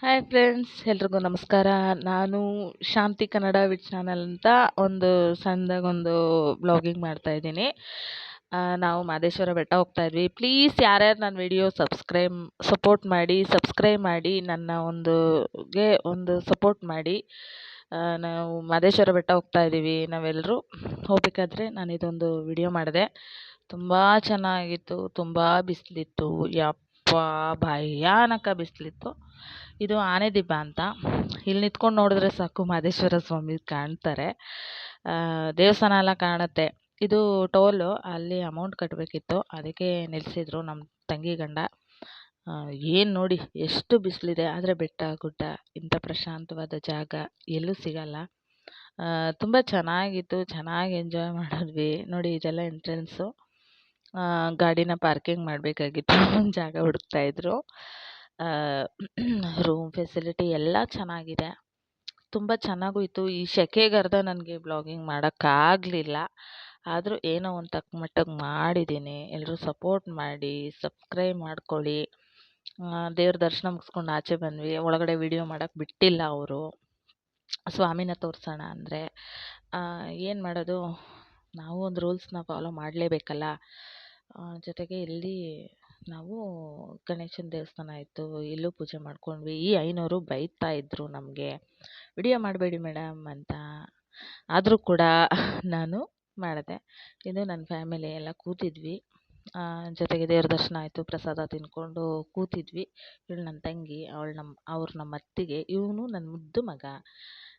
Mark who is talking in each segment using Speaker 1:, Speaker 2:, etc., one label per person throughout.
Speaker 1: Hi friends ಎಲ್ರಿಗೂ ನಮಸ್ಕಾರ. ನಾನು ಶಾಂತಿ ಕನ್ನಡ ವಿಚ್ ಚಾನಲ್ ಅಂತ ಒಂದು ಸಣ್ಣದಾಗೊಂದು ಬ್ಲಾಗಿಂಗ್ ಮಾಡ್ತಾ ಇದ್ದೀನಿ. ನಾವು ಮಾದೇಶ್ವರ ಬೆಟ್ಟ ಹೋಗ್ತಾ ಇದ್ವಿ. ಪ್ಲೀಸ್ ಯಾರ್ಯಾರು ನನ್ನ ವಿಡಿಯೋ ಸಬ್ಸ್ಕ್ರೈಬ್ ಸಪೋರ್ಟ್ ಮಾಡಿ ಸಬ್ಸ್ಕ್ರೈಬ್ ಮಾಡಿ, ನನ್ನ ಒಂದು ಗೆ ಒಂದು ಸಪೋರ್ಟ್ ಮಾಡಿ. ನಾವು ಮಾದೇಶ್ವರ ಬೆಟ್ಟ ಹೋಗ್ತಾ ಇದ್ದೀವಿ ನಾವೆಲ್ಲರೂ ಹೋಗ್ಬೇಕಾದ್ರೆ ನಾನು ಇದೊಂದು ವಿಡಿಯೋ ಮಾಡಿದೆ. ತುಂಬ ಚೆನ್ನಾಗಿತ್ತು, ತುಂಬ ಬಿಸಿಲಿತ್ತು. ಯಪ್ಪ ಭಯಾನಕ ಬಿಸಿಲಿತ್ತು. ಇದು ಆನೆದಿಬ್ಬ ಅಂತ. ಇಲ್ಲಿ ನಿಂತ್ಕೊಂಡು ನೋಡಿದ್ರೆ ಸಾಕು ಮಹದೇಶ್ವರ ಸ್ವಾಮಿ ಕಾಣ್ತಾರೆ. ದೇವಸ್ಥಾನ ಎಲ್ಲ ಕಾಣುತ್ತೆ. ಇದು ಟೋಲು, ಅಲ್ಲಿ ಅಮೌಂಟ್ ಕಟ್ಟಬೇಕಿತ್ತು ಅದಕ್ಕೆ ನಿಲ್ಲಿಸಿದ್ರು ನಮ್ಮ ತಂಗಿ ಗಂಡ. ಏನು ನೋಡಿ, ಎಷ್ಟು ಬಿಸಿಲಿದೆ. ಆದರೆ ಬೆಟ್ಟ, ಗುಡ್ಡ, ಇಂಥ ಪ್ರಶಾಂತವಾದ ಜಾಗ ಎಲ್ಲೂ ಸಿಗಲ್ಲ. ತುಂಬ ಚೆನ್ನಾಗಿತ್ತು. ಚೆನ್ನಾಗಿ ಎಂಜಾಯ್ ಮಾಡಿದ್ವಿ. ನೋಡಿ, ಇದೆಲ್ಲ ಎಂಟ್ರೆನ್ಸು ಗಾಡಿನ ಪಾರ್ಕಿಂಗ್ ಮಾಡಬೇಕಾಗಿತ್ತು. ಜಾಗ ಹುಡುಕ್ತಾ ಇದ್ರು. ರೂಮ್ ಫೆಸಿಲಿಟಿ ಎಲ್ಲ ಚೆನ್ನಾಗಿದೆ. ತುಂಬ ಚೆನ್ನಾಗೂ ಇತ್ತು. ಈ ಸೆಕೆಗರ್ದ ನನಗೆ ಬ್ಲಾಗಿಂಗ್ ಮಾಡೋಕ್ಕಾಗಲಿಲ್ಲ. ಆದರೂ ಏನೋ ಒಂದು ತಕ್ಕ ಮಟ್ಟಕ್ಕೆ ಮಾಡಿದ್ದೀನಿ ಎಲ್ಲರೂ ಸಪೋರ್ಟ್ ಮಾಡಿ ಸಬ್ಸ್ಕ್ರೈಬ್ ಮಾಡ್ಕೊಳ್ಳಿ. ದೇವ್ರ ದರ್ಶನ ಮುಗಿಸ್ಕೊಂಡು ಆಚೆ ಬಂದ್ವಿ. ಒಳಗಡೆ ವಿಡಿಯೋ ಮಾಡೋಕ್ಕೆ ಬಿಟ್ಟಿಲ್ಲ ಅವರು. ಸ್ವಾಮಿನ ತೋರಿಸೋಣ ಅಂದರೆ. ಏನು ಮಾಡೋದು? ನಾವು ಒಂದು ರೂಲ್ಸ್ನ ಫಾಲೋ ಮಾಡಲೇಬೇಕಲ್ಲ. ಜೊತೆಗೆ ಇಲ್ಲಿ ನಾವು ಗಣೇಶನ ದೇವಸ್ಥಾನ ಆಯಿತು ಇಲ್ಲೂ ಪೂಜೆ ಮಾಡ್ಕೊಂಡ್ವಿ. ಈ ಐನೋರು ಬೈತಾ ಇದ್ದರು ನಮಗೆ. ವಿಡಿಯೋ ಮಾಡಬೇಡಿ ಮೇಡಮ್ ಅಂತ. ಆದರೂ ಕೂಡ ನಾನು ಮಾಡಿದೆ. ಇದು ನನ್ನ ಫ್ಯಾಮಿಲಿ ಎಲ್ಲ ಕೂತಿದ್ವಿ. ಜೊತೆಗೆ ದೇವ್ರ ದರ್ಶನ ಆಯಿತು, ಪ್ರಸಾದ ತಿಂದ್ಕೊಂಡು ಕೂತಿದ್ವಿ. ಇವಳು ನನ್ನ ತಂಗಿ, ಅವಳು ನಮ್ಮ ಅವ್ರ ನಮ್ಮ ಅತ್ತಿಗೆ. ಇವನು ನನ್ನ ಮುದ್ದು ಮಗ.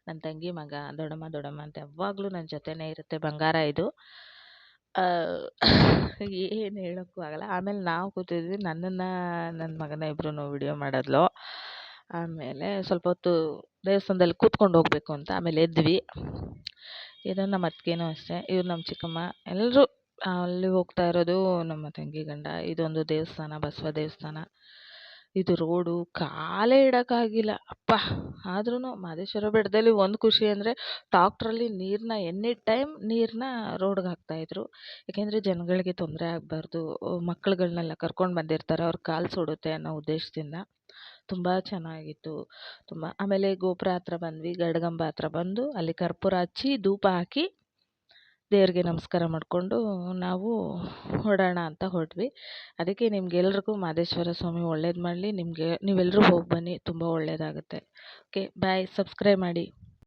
Speaker 1: ನನ್ನ ತಂಗಿ ಮಗ. ದೊಡ್ಡಮ್ಮ ದೊಡ್ಡಮ್ಮ ಅಂತ ಯಾವಾಗಲೂ ನನ್ನ ಜೊತೆನೇ ಇರುತ್ತೆ. ಬಂಗಾರ ಇದು. ಏನು ಹೇಳೋಕ್ಕೂ ಆಗಲ್ಲ. ಆಮೇಲೆ ನಾವು ಕೂತಿದ್ವಿ ನನ್ನನ್ನು ನನ್ನ ಮಗನ ಇಬ್ಬರೂ ವಿಡಿಯೋ ಮಾಡಿದ್ಲು. ಆಮೇಲೆ ಸ್ವಲ್ಪ ಹೊತ್ತು ದೇವಸ್ಥಾನದಲ್ಲಿ ಕೂತ್ಕೊಂಡು ಹೋಗಬೇಕು ಅಂತ ಆಮೇಲೆ ಎದ್ವಿ ಇದು ನಮ್ಮ ಅತ್ತಿಗೆನೂ ಅಷ್ಟೇ, ಇವ್ರು ನಮ್ಮ ಚಿಕ್ಕಮ್ಮ. ಎಲ್ಲರೂ ಅಲ್ಲಿ ಹೋಗ್ತಾ ಇರೋದು ನಮ್ಮ ತಂಗಿ ಗಂಡ. ಇದೊಂದು ದೇವಸ್ಥಾನ, ಬಸವ ದೇವಸ್ಥಾನ. ಇದು ರೋಡು ಕಾಲೇ ಇಡೋಕ್ಕಾಗಿಲ್ಲ. ಅಪ್ಪ! ಆದ್ರೂ ಮಾದೇಶ್ವರ ಬೆಟ್ಟದಲ್ಲಿ ಒಂದು ಖುಷಿ ಅಂದರೆ ಟ್ರಾಕ್ಟ್ರಲ್ಲಿ ನೀರನ್ನ ಎನಿ ಟೈಮ್ ನೀರನ್ನ ರೋಡ್ಗೆ ಹಾಕ್ತಾಯಿದ್ರು ಯಾಕೆಂದರೆ ಜನಗಳಿಗೆ ತೊಂದರೆ ಆಗಬಾರ್ದು. ಮಕ್ಳುಗಳ್ನೆಲ್ಲ ಕರ್ಕೊಂಡು ಬಂದಿರ್ತಾರೆ, ಅವ್ರ ಕಾಲು ಸುಡುತ್ತೆ ಅನ್ನೋ ಉದ್ದೇಶದಿಂದ. ತುಂಬ ಚೆನ್ನಾಗಿತ್ತು. ತುಂಬ, ಆಮೇಲೆ ಗೋಪುರ ಹತ್ರ ಬಂದ್ವಿ, ಗಡಗಂಬ ಹತ್ರ ಬಂದು ಅಲ್ಲಿ ಕರ್ಪೂರ ಹಚ್ಚಿ ಧೂಪ ಹಾಕಿ ದೇವ್ರಿಗೆ ನಮಸ್ಕಾರ ಮಾಡಿಕೊಂಡು ನಾವು ಹೊರಡೋಣ ಅಂತ ಹೊರಟ್ವಿ ಅದಕ್ಕೆ ನಿಮ್ಗೆಲ್ರಿಗೂ ಮಾದೇಶ್ವರ ಸ್ವಾಮಿ ಒಳ್ಳೇದು ಮಾಡಲಿ. ನಿಮಗೆ ನೀವೆಲ್ಲರೂ ಹೋಗಿ ಬನ್ನಿ, ತುಂಬ ಒಳ್ಳೆಯದಾಗುತ್ತೆ ಓಕೆ ಬಾಯ್ ಸಬ್ಸ್ಕ್ರೈಬ್ ಮಾಡಿ.